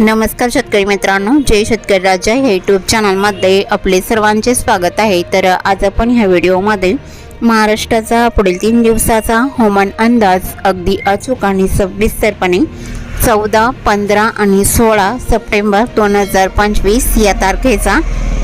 नमस्कार शेतकरी मित्रांनो जय शेतकरी राजा हे यूट्यूब चॅनलमध्ये आपले सर्वांचे स्वागत आहे. तर आज आपण ह्या व्हिडिओमध्ये महाराष्ट्राचा पुढील तीन दिवसाचा हवामान अंदाज अगदी अचूक आणि सविस्तरपणे चौदा पंधरा आणि सोळा सप्टेंबर दोन हजार पंचवीस या तारखेचा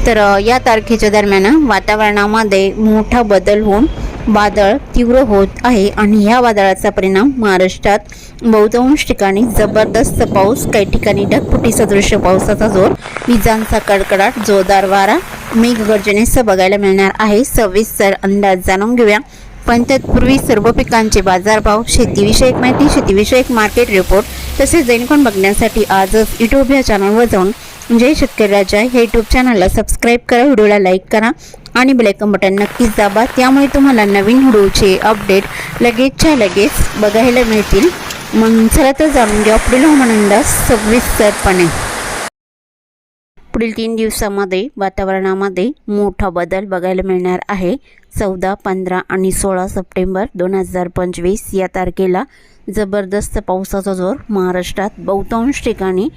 तर या तारखेच्या दरम्यान वातावरणामध्ये मोठा बदल होऊन वादळ तीव्र होत आहे आणि या वादळाचा परिणाम महाराष्ट्रात बहुतांश ठिकाणी जबरदस्त पाऊस काही ठिकाणी ढगफुटी सदृश्य पावसाचा जोर विजांचा कडकडाट जोरदार वारा मेघगर्जनेसह बघायला मिळणार आहे. सविस्तर अंदाज जाणून घेऊया. पण तत्पूर्वी सर्व पिकांचे बाजारभाव शेतीविषयक माहिती शेतीविषयक मार्केट रिपोर्ट तसेच दैनिकोन बघण्यासाठी आजच युट्यूब या चॅनलवर जाऊन जय शेतकरी राजा हे यूट्यूब चॅनलला सबस्क्राईब करा व्हिडिओला लाईक करा आणि बेलायकन बटन नक्कीच दाबा. त्यामुळे तुम्हाला नवीन व्हिडिओचे अपडेट लगेचच्या लगेच बघायला मिळतील. मग चला तर जाणून घ्या पुढील हवामान अंदाज सविस्तरपणे. पुढील तीन दिवसामध्ये वातावरणामध्ये मोठा बदल बघायला मिळणार आहे. चौदा पंधरा आणि सोळा सप्टेंबर दोन हजार पंचवीस या तारखेला जबरदस्त पावसाचा जोर महाराष्ट्रात बहुतांश ठिकाणी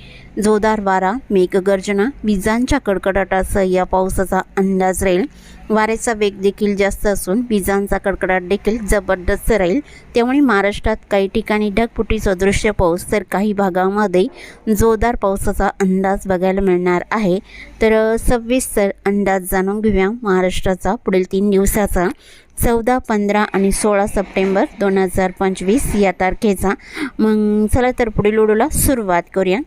जोरदार वारा मेघगर्जना विजांच्या कडकडाटासह या पावसाचा अंदाज राहील. वाऱ्याचा वेग देखील जास्त असून विजांचा कडकडाट देखील जबरदस्त राहील. त्यामुळे महाराष्ट्रात काही ठिकाणी ढगफुटी सदृश्य पाऊस तर काही भागामध्ये जोरदार पावसाचा अंदाज बघायला मिळणार आहे. तर सविस्तर अंदाज जाणून घेऊया. महाराष्ट्राचा पुढील तीन दिवसात दिवसाचा चौदा पंधरा आणि सोळा सप्टेंबर दोन हजार पंचवीस या तारखेचा. मग चला तर पुढील व्हिडिओला सुरुवात करूया.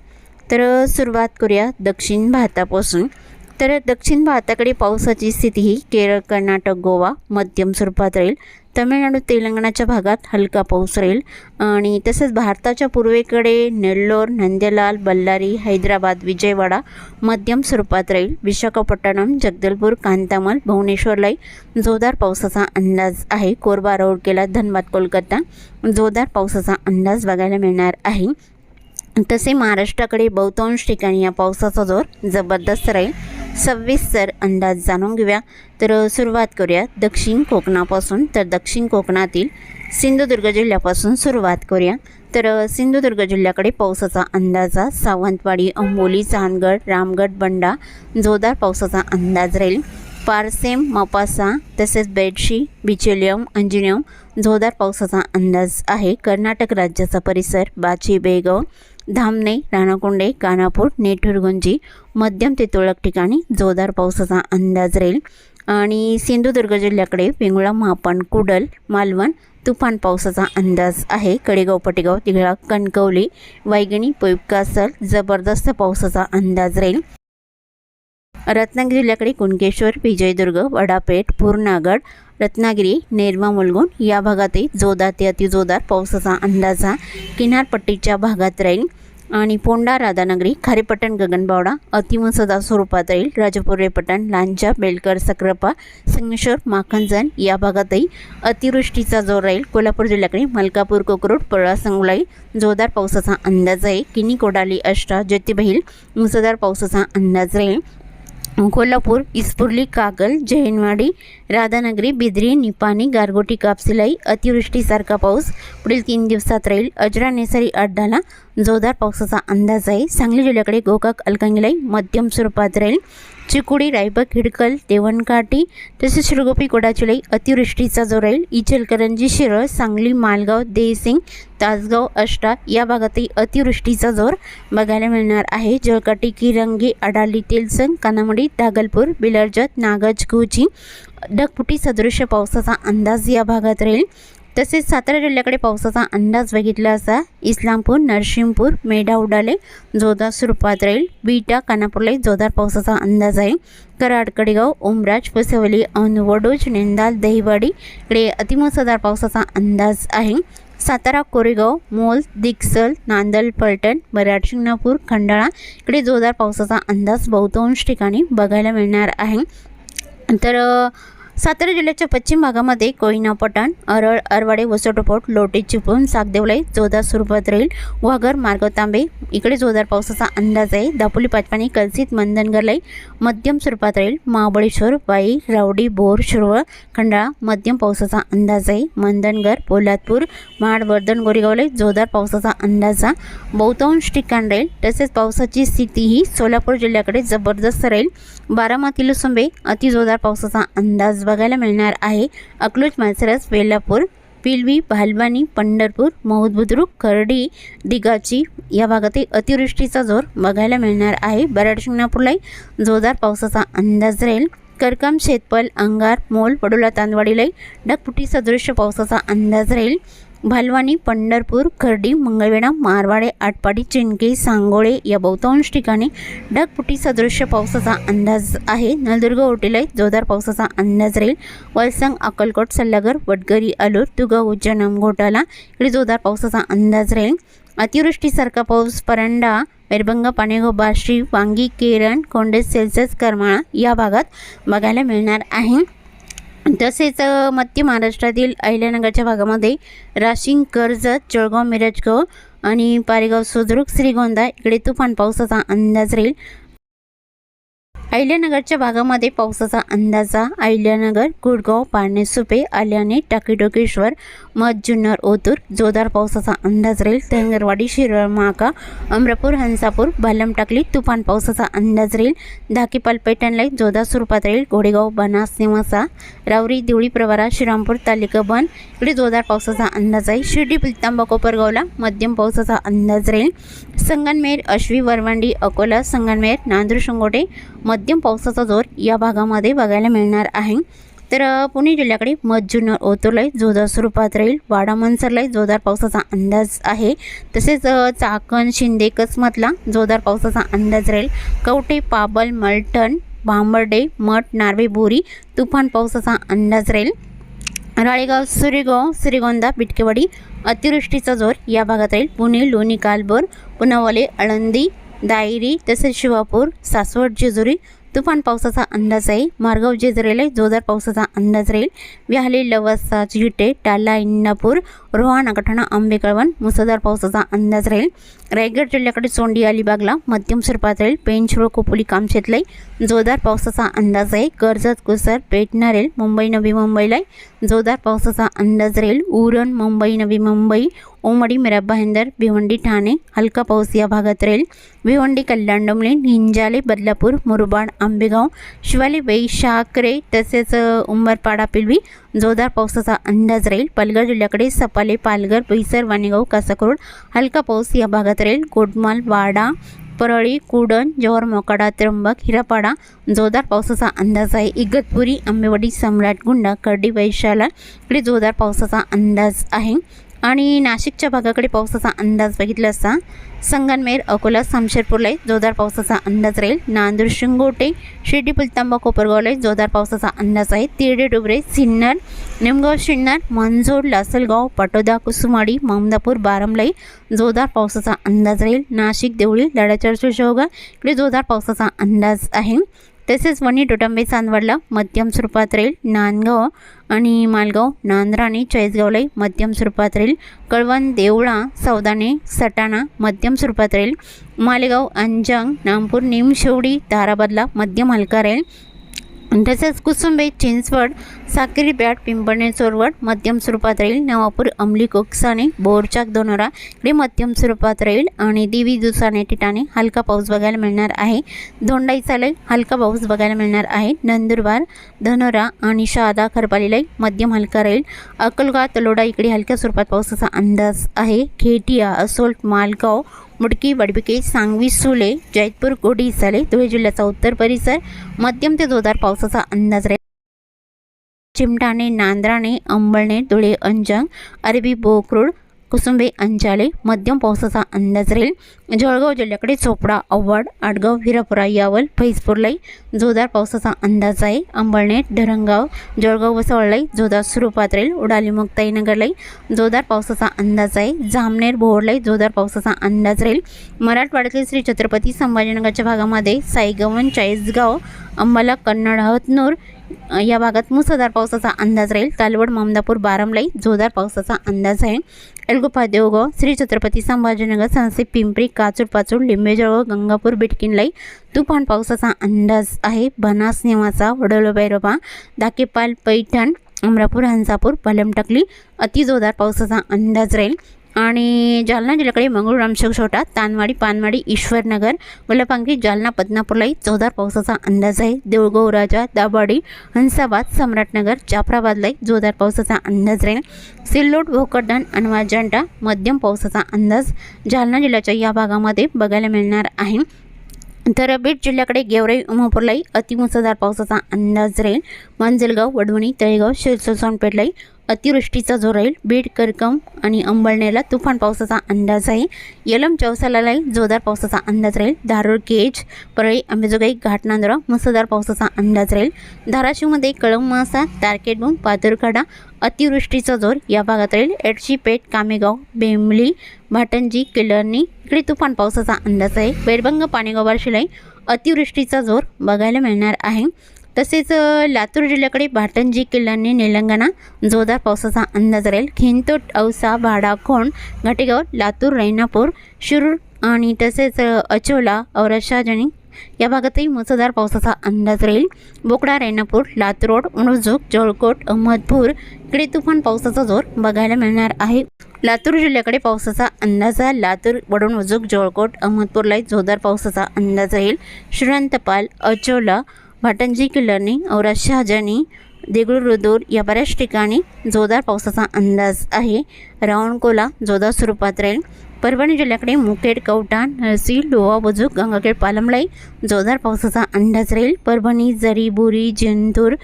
तर सुरुवात करूया दक्षिण भारतापासून. तर दक्षिण भारताकडे पावसाची स्थिती ही केरळ कर्नाटक गोवा मध्यम स्वरूपात राहील. तमिळनाडू तेलंगणाच्या भागात हलका पाऊस राहील. आणि तसंच भारताच्या पूर्वेकडे नेल्लोर नंदेलाल बल्लारी हैदराबाद विजयवाडा मध्यम स्वरूपात राहील. विशाखापट्टणम जगदलपूर कांतामल भुवनेश्वरलाही जोरदार पावसाचा अंदाज आहे. कोरबा रोडकेला धनबाद कोलकाता जोरदार पावसाचा अंदाज बघायला मिळणार आहे. तसे महाराष्ट्राकडे बहुतांश ठिकाणी या पावसाचा जोर जबरदस्त राहील. सविस्तर अंदाज जाणून घेऊया. तर सुरुवात करूया. दक्षिण कोकणापासून तर दक्षिण कोकणातील सिंधुदुर्ग जिल्ह्यापासून सुरुवात करूया. तर सिंधुदुर्ग जिल्ह्याकडे पावसाचा अंदाजा सावंतवाडी अंबोली चांदगड रामगड बंडा जोरदार पावसाचा अंदाज राहील. पारसेम मपासा तसेच बेडशी बिचेलियम अंजिनियम जोरदार पावसाचा अंदाज आहे. कर्नाटक राज्याचा परिसर बाची बेगाव धामणे राणाकुंडे कानापूर नेठुरगुंजी मध्यम ते तुरळक ठिकाणी जोरदार पावसाचा अंदाज राहील. आणि सिंधुदुर्ग जिल्ह्याकडे वेंगुळा मापण कुडल मालवण तुफान पावसाचा अंदाज आहे. कडेगाव पटेगाव तिघळा कणकवली वैगणी पोईपकासल जबरदस्त पावसाचा अंदाज राहील. रत्नागिरी जिल्ह्याकडे कुणकेश्वर विजयदुर्ग वडापेठ पूर्णागड रत्नागिरी नेरवा मुलगुण या भागातही जोरदार ते अतिजोरदार पावसाचा अंदाज हा किनारपट्टीच्या भागात राहील. आणि पोंडा राधानगरी खारेपट्टण गगनबावडा अतिमसदा स्वरूपात राहील. राजपुरे पटण लांजा बेलकर सक्रापा संगमेश्वर माखनजन या भागातही अतिवृष्टीचा जोर राहील. कोल्हापूर जिल्ह्याकडे मलकापूर कोकरूड पळा संगुलाई जोरदार पावसाचा अंदाज आहे. किनी कोडाली अष्टा ज्योतिबहील मुसळधार पावसाचा अंदाज राहील. कोल्हापूर इस्पुर्ली कागल जैनवाडी राधानगरी बिद्री निपाणी गारगोटी कापसिलाई अतिवृष्टीसारखा पाऊस पुढील तीन दिवसात राहील अजरा नेसरी अड्डाला जोरदार पावसाचा अंदाज आहे सांगली जिल्ह्याकडे गोकाक अलकांगिलाई मध्यम स्वरूपात राहील चिकुडी रायबक हिडकल देवणकाठी तसेच श्रीगोपी कोडाचिलाई अतिवृष्टीचा जो राहील इचलकरंजी शिरळ सांगली मालगाव देसिंग तासगाव अष्टा या भागातही अतिवृष्टीचा जोर बघायला मिळणार आहे. जळकाटी किरंगी अडाली तेलसंग कानामडी दागलपूर बिलर्जत नागज गुची ढगपुटी सदृश्य पावसाचा अंदाज या भागात राहील. तसेच सातारा जिल्ह्याकडे पावसाचा अंदाज बघितला असा इस्लामपूर नरसिंहपूर मेढा उडाले जोरदार स्वरूपात राहील. बीटा कानापूरलाही जोरदार पावसाचा अंदाज आहे. कराड कडेगाव ओमराज पसवली औंध वडोज नेंदाल दहिवाडी इकडे अतिमुसळधार पावसाचा अंदाज आहे. सातारा कोरेगाव मोल दिक्सल नांदल पलटण बराड शिंगणापूर खंडाळा इकडे जोरदार पावसाचा अंदाज बहुतांश ठिकाणी बघायला मिळणार आहे. तर सातारा जिल्ह्याच्या पश्चिम भागामध्ये कोयना पठाण अरळ अरवाडे वसोटोपोट लोटे चिपळूण सागदेवलाई जोरदार स्वरूपात राहील. वाघर मार्ग तांबे इकडे जोरदार पावसाचा अंदाज आहे. दापोली पाचपाणी कलसित मंदनगरलाई मध्यम स्वरूपात राहील. महाबळेश्वर वाई रावडी बोर शिरवळ खंडाळा मध्यम पावसाचा अंदाज आहे. मंदनगर पोलादपूर महाड वर्धन गोरेगावलाई जोरदार पावसाचा अंदाजा बहुतांश ठिकाण राहील. तसेच पावसाची स्थिती ही सोलापूर जिल्ह्याकडे जबरदस्त राहील. बारामती लुसुंबे अतिजोरदार पावसाचा अंदाज बघायला मिळणार आहे. अकलूज माळसरस वेल्लापूर पिलवी भालवानी पंढरपूर मौद बुद्रुक खर्डी दिगाची या भागातील अतिवृष्टीचा जोर बघायला मिळणार आहे. बराड शिंगणापूरलाही जोरदार पावसाचा अंदाज राहील. करकम शेतपल अंगार मोल पडोला तांदवाडीलाही ढगपुटी सदृश्य पावसाचा अंदाज राहील. भालवानी पंढरपूर खर्डी मंगळवेढा मारवाडे आटपाडी चिंके सांगोळे या बहुतांश ठिकाणी ढगपुटी सदृश्य पावसाचा अंदाज आहे. नलदुर्ग ओटेलाई जोरदार पावसाचा अंदाज राहील. वलसंग अक्कलकोट सल्लागर वडगरी अलूर तुगा उज्जैन घोटाला इकडे जोरदार पावसाचा अंदाज राहील. अतिवृष्टीसारखा पाऊस परंडा वेरबंगा पाणेगो बाशी वांगी केरण कोंडे सेल्सेस करमाळा या भागात बघायला मिळणार आहे. तसेच मध्य महाराष्ट्रातील अहिल्यानगरच्या भागामध्ये राशिंग कर्जत जळगाव मिरजगाव आणि पारेगाव सुद्रुक श्रीगोंदा इकडे तुफान पावसाचा अंदाज राहील. अहिल्यानगरच्या भागामध्ये पावसाचा अंदाजा अहिल्यानगर गुडगाव पारणे सुपे आल्याने टाकीडोकेश्वर मध जुन्नर ओतूर जोरदार पावसाचा अंदाज राहील. तेंगरवाडी शिरळ माका अमरापूर हंसापूर भालम टाकली तुफान पावसाचा अंदाज राहील. धाकीपाल पैठणलाई जोरदार स्वरूपात राहील. घोडेगाव बनास निवासा रावरी देवळी प्रवारा श्रीरामपूर तालिका बन इकडे जोरदार पावसाचा अंदाज आहे. शिर्डी पिलतांबा कोपरगावला मध्यम पावसाचा अंदाज राहील. संगनमेर अश्वी वरवंडी अकोला संगनमेर नांदूर शिंगोटे मध्यम पावसाचा जोर या भागामध्ये बघायला मिळणार आहे. तर पुणे जिल्ह्याकडे मधजुन्नर ओतोलाई जोरदार स्वरूपात राहील. वाडा मनसरलाई जोरदार पावसाचा अंदाज आहे. तसेच चाकण शिंदे कसमतला जोरदार पावसाचा अंदाज राहील. कवटे पाबल मलटण भांबर्डे मठ नार्वे बोरी तुफान पावसाचा अंदाज राहील. राळेगाव सुरेगाव श्रीगोंदा बिटकेवाडी अतिवृष्टीचा जोर या भागात राहील. पुणे लोणी कालबोर पुनावले आळंदी दायरी तसेच शिवापूर सासवड जेजुरी तुफान पावसाचा अंदाज आहे. मार्गाव जेजुरीला जोरदार पावसाचा अंदाज राहील. व्याहली लवासा चिटे टाला इंदापूर रोहा नागठाणा आंबेकळवण मुसळधार पावसाचा अंदाज राहील. रायगड जिल्ह्याकडे सोंडी अलिबागला मध्यम स्वरूपात राहील. पेंचरो कोपोली कामशेतलाई जोरदार पावसाचा अंदाज आहे. कर्जत कुसर पेटणार मुंबई नवी मुंबईला जोरदार पावसाचा अंदाज राहील. उरण मुंबई नवी मुंबई उमडी मिरा भिवंडी ठाणे हलका पाऊस या भागात राहील. भिवंडी कल्याण डोंबले निंजाले बदलापूर मुरबाड आंबेगाव शिवाली वै शाकरे तसेच उंबरपाडा पिलवी जोरदार पावसाचा अंदाज राहील. पालघर जिल्ह्याकडे सपाले पालघर पैसर वाणेगाव कासाकरोड हलका पाऊस या भागात राहील. गोडमाल वाडा परळी कुडण जोहर मोकाडा त्र्यंबक हिरापाडा जोरदार पावसाचा अंदाज आहे. इगतपुरी आंबेवाडी सम्राट गुंडा कर्डी वैशाला इकडे जोरदार पावसाचा अंदाज आहे. आणि नाशिकच्या भागाकडे पावसाचा अंदाज बघितला असता संगनमेर अकोला सामशेरपूरलाही जोरदार पावसाचा अंदाज राहील. नांदूर शिंगोटे शिर्डी पुलतांबा कोपरगावलाही जोरदार पावसाचा अंदाज आहे. तिरडे डुबरे सिन्नर निमगाव शिन्नर मंजोड लासलगाव पटोदा कुसुमाडी ममदापूर बारमलाई जोरदार पावसाचा अंदाज राहील. नाशिक देवळी लडाचर शेवगा इकडे जोरदार पावसाचा अंदाज आहे. तसेच वणी टोटंबे चांदवडला मध्यम स्वरूपात राहील नांदगाव आणि मालगाव नांद्रा आणि चाळीसगावलाही मध्यम स्वरूपात राहील कळवण देवळा सौदाणे सटाणा मध्यम स्वरूपात राहील मालेगाव अंजंग नामपूर निमशेवडी ताराबादला मध्यम हलका राहील तसेच कुसुंबे चिंचवड साक्री बॅट पिंपळणे चोरवड मध्यम स्वरूपात राहील नवापूर अंमली कोकसाने बोरचाक दोनोरा इकडे मध्यम स्वरूपात राहील आणि देवी दुसाने ठिकाणी हलका पाऊस बघायला मिळणार आहे. धोंडाई चालय हलका पाऊस बघायला मिळणार आहे. नंदुरबार धनोरा आणि शहादा खरपालीलाही मध्यम हलका राहील. अकलगा तलोडा इकडे हलक्या स्वरूपात पावसाचा अंदाज आहे. खेटिया असोल्ट मालगाव मुडकी वडबिके सांगवी सुले जैतपूर गोडी साले धुळे जिल्ह्याचा उत्तर परिसर मध्यम ते जोरदार पावसाचा अंदाज राहील. चिमटाणे नांद्राणे अंबळणे धुळे अंजंग अरबी बोकरूड कुसुंबे अंजाले मध्यम पावसाचा अंदाज राहील. जळगाव जिल्ह्याकडे चोपडा अव्वाड आडगाव हिरापुरा यावल फैजपूरलाई जोरदार पावसाचा अंदाज आहे. अंबळनेर धरणगाव जळगाव वसवळलाई जोरदार स्वरूपात राहील. उडाली मुक्ताईनगरलाई जोरदार पावसाचा अंदाज आहे. जामनेर भोवडलाई जोरदार पावसाचा अंदाज राहील. मराठवाड्यातील श्री छत्रपती संभाजीनगरच्या भागामध्ये साईगवन चाळीसगाव अंबाला कन्नड हतनूर या भागात मुसळधार पावसाचा अंदाज राहील. तालवड ममदापूर बारामलाई जोरदार पावसाचा अंदाज आहे. एलगोपा देवगाव श्री छत्रपती संभाजीनगर सांसे पिंपरी काचूर पाचूर लिंबेजळगाव गंगापूर बिटकिनलाई तुफान पावसाचा अंदाज आहे. बनास नेवाचा वडोलोबैरोबा दाकेपाल पैठण अमरापूर हंसापूर पलमटकली अति जोरदार पावसाचा अंदाज राहील. आणि जालना जिल्ह्याकडे मंगळूर रामशेख छोटा तानवाडी पानवाडी ईश्वरनगर वलपांगी जालना पद्मापूरलाही जोरदार पावसाचा अंदाज आहे. देऊळगाव राजा दाबाडी हंसाबाद सम्राटनगर जाफराबादलाही जोरदार पावसाचा अंदाज राहील. सिल्लोड भोकरदन आणि अजंठा मध्यम पावसाचा अंदाज जालना जिल्ह्याच्या या भागामध्ये बघायला मिळणार आहे. तर बीड जिल्ह्याकडे गेवराई उमापूरलाही अतिमुसळधार पावसाचा अंदाज राहील. मांजलगाव वडवणी तळेगाव शिरसोळ अतिवृष्टीचा जोर राहील बीड करकम आणि अंबळनेरला तुफान पावसाचा अंदाज आहे. यलम चौसालालाही जोरदार पावसाचा अंदाज राहील. धारूर केज परळी अंबेजोगाई घाटनांदरा मुसळधार पावसाचा अंदाज राहील. धाराशिवमध्ये कळंमासा तारकेटबुंग पातुरखाडा अतिवृष्टीचा जोर या भागात राहील. एडशी पेठ कामेगाव बेंबली भाटंजी किल्लर्णी इकडे तुफान पावसाचा अंदाज आहे. बेडबंग पाणीगोबार शिलाई अतिवृष्टीचा जोर बघायला मिळणार आहे. तसेच लातूर जिल्ह्याकडे भाटंजी किल्ल्यांनी निलंगणा जोरदार पावसाचा अंदाज राहील. खिंतोट औसा भाडाखोंड घाटेगाव लातूर रैनापूर शिरूर आणि तसेच अचोला औरशाजणी या भागातही मुसळधार पावसाचा अंदाज राहील. बोकडा रैनापूर लातरोड उणजूक जळकोट अहमदपूर इकडे तुफान पावसाचा जोर बघायला मिळणार आहे. लातूर जिल्ह्याकडे पावसाचा अंदाज आहे लातूर वडून उजूक जळकोट अहमदपूरलाही जोरदार पावसाचा अंदाज राहील. श्रीरंतपाल अचोला भाटंजी किल्लरनी औरा शहाजानी देगलूर रुदूर या बऱ्याच ठिकाणी जोरदार पावसाचा अंदाज आहे. रावणकोला जोरदार स्वरूपात राहील. परभणी जिल्ह्याकडे मुखेड कवटा नरसी लोहा बुजुक गंगाखेड पालमलाई जोरदार पावसाचा अंदाज राहील. परभणी जरी बोरी जिंतूर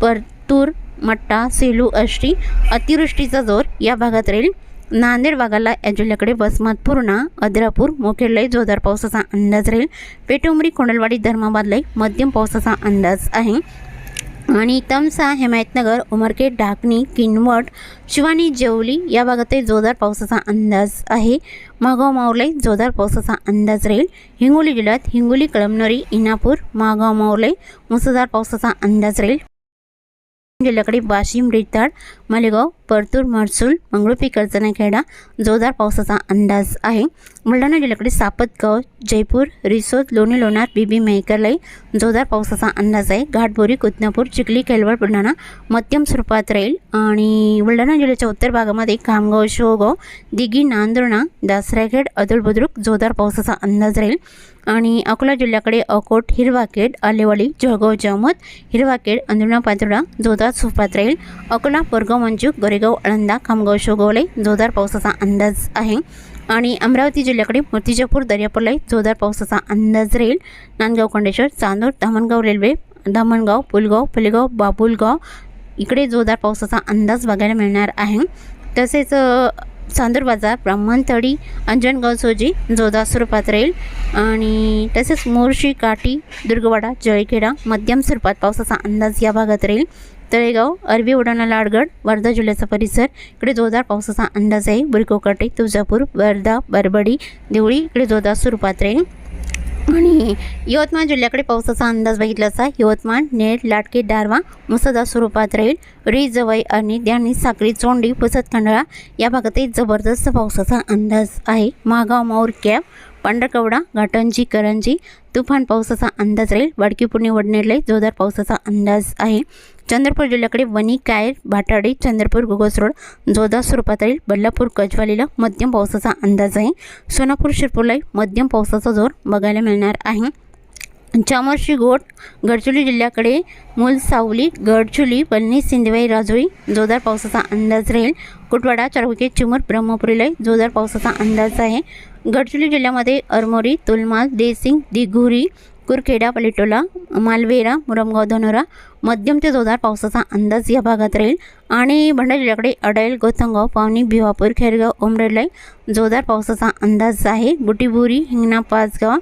परतूर मट्टा सेलू अष्टी अतिवृष्टीचा जोर या भागात राहील. नांदेड भागाला या जिल्ह्याकडे वसमत पूर्णा अद्रापूर मुखेडलाही जोरदार पावसाचा अंदाज राहील. पेटुंबरी कोंडलवाडी धर्माबादलाही मध्यम पावसाचा अंदाज आहे. आणि तमसा हिमायतनगर उमरखेड ढाकणी किनवट शिवानी जेवली या भागातही जोरदार पावसाचा अंदाज आहे. मागाव मावलाई जोरदार पावसाचा अंदाज राहील. हिंगोली जिल्ह्यात हिंगोली कळमनरी इनापूर मागाव मावलाई मुसळधार पावसाचा अंदाज राहील. जिल्ह्याकडे वाशिम रिताड मालेगाव परतूर महसूल मंगळुपी कर्जनाखेडा जोरदार पावसाचा अंदाज आहे. बुलढाणा जिल्ह्याकडे सापतगाव जयपूर रिसोद लोणी लोणार बीबी मेहकरलाई जोरदार पावसाचा अंदाज आहे. घाटबोरी कुतनापूर चिखली केलवड बुलढाणा मध्यम स्वरूपात राहील. आणि बुलढाणा जिल्ह्याच्या उत्तर भागामध्ये खामगाव शोगाव दिघी नांदुर्णा दासराखेड अदुलबद्रुक जोरदार पावसाचा अंदाज राहील. आणि अकोला जिल्ह्याकडे अकोट हिरवाखेड आलेवाडी जळगाव जामत हिरवाखेड अंधुणा पातुर्डा जोरदार सुपात राहील. अकोला पोरगाव मंजू गोरेगाव आळंदा खामगाव शोगवले जोरदार पावसाचा अंदाज आहे. आणि अमरावती जिल्ह्याकडे मूर्तिजापूर दर्यापूरलाही जोरदार पावसाचा अंदाज राहील. नांदगाव कोंडेश्वर चांदूर धामणगाव रेल्वे धामणगाव पुलगाव पुलेगाव बाबुलगाव इकडे जोरदार पावसाचा अंदाज बघायला मिळणार आहे. तसेच चांदूर बाजार ब्राह्मणतडी अंजनगाव सोजी जोरदार स्वरूपात राहील आणि तसेच मोर्शी काठी दुर्गवाडा जळखेडा मध्यम स्वरूपात पावसाचा अंदाज या भागात राहील. तळेगाव अरबी उडाणा लाडगड वर्धा जिल्ह्याचा परिसर इकडे जोरदार पावसाचा अंदाज आहे. बुरकोकाटे तुळजापूर वर्धा बरबडी देवळी इकडे जोरदार स्वरूपात राहील. आणि यवतमाळ जिल्ह्याकडे पावसाचा अंदाज बघितला असता यवतमाळ नेर लाटके दारवा मुसळधार स्वरूपात राहील. री जवई आणि ध्यानी साखरी चोंडी पुसत खंडाळा या भागातही जबरदस्त पावसाचा अंदाज आहे. मागाव माऊर कॅब पांढरकवडा घाटंजी करंजी तुफान पावसाचा अंदाज राहील. वाडकी पुणे वडनेरले जोरदार पावसाचा अंदाज आहे. चंद्रपूर जिल्ह्याकडे वणी कायर भाटाडी चंद्रपूर गुगस रोड जोधा स्वरूपातील बल्लापूर कजवालीला मध्यम पावसाचा अंदाज आहे. सोनापूर शिरपूरलाही मध्यम पावसाचा जोर बघायला मिळणार आहे. चामोर्शी गोट गडचिरोली जिल्ह्याकडे मूल सावली गडचुली पलनी सिंधवाई राजोळी जोरदार पावसाचा अंदाज राहील. कुटवाडा चारविके चिमूर ब्रह्मपुरीलाही जोरदार पावसाचा अंदाज आहे. गडचिरोली जिल्ह्यामध्ये अरमोरी तुलमाल देसिंग दिघुरी कुरखेडा पलिटोला मालवेरा मुरमगाव धनोरा मध्यम ते जोरदार पावसाचा अंदाज या भागात राहील. आणि भंडारा जिल्ह्याकडे अडाईल गौतमगाव पावनी भिवापूर खेरगाव उमरेडलाई जोरदार पावसाचा अंदाज आहे. बुटीबुरी हिंगणा पाचगाव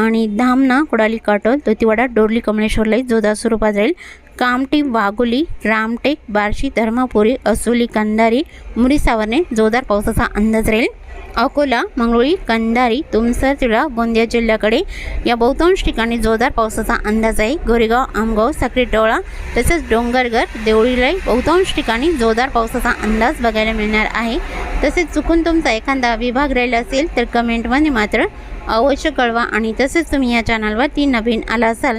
आणि धामणा कुडाली काटोल दोतीवाडा डोरली कमळेश्वरलाई जोरदार स्वरूपात राहील. कामटी वाघोली रामटेक बार्शी धर्मापुरी असोली कंधारी मुरी सावरणे जोरदार पावसाचा अंदाज राहील. अकोला मंगळुळी कंधारी तुमसर तिळा गोंदिया जिल्ह्याकडे या बहुतांश ठिकाणी जोरदार पावसाचा अंदाज आहे. गोरेगाव आमगाव साक्रीटोळा तसेच डोंगरगर देवळीलाई बहुतांश ठिकाणी जोरदार पावसाचा अंदाज बघायला मिळणार आहे. तसेच चुकून तुमचा एखादा विभाग राहिला असेल तर कमेंटमध्ये मात्र अवश्य कळवा आणि तसेच तुम्ही या चॅनलवरती नवीन आला असाल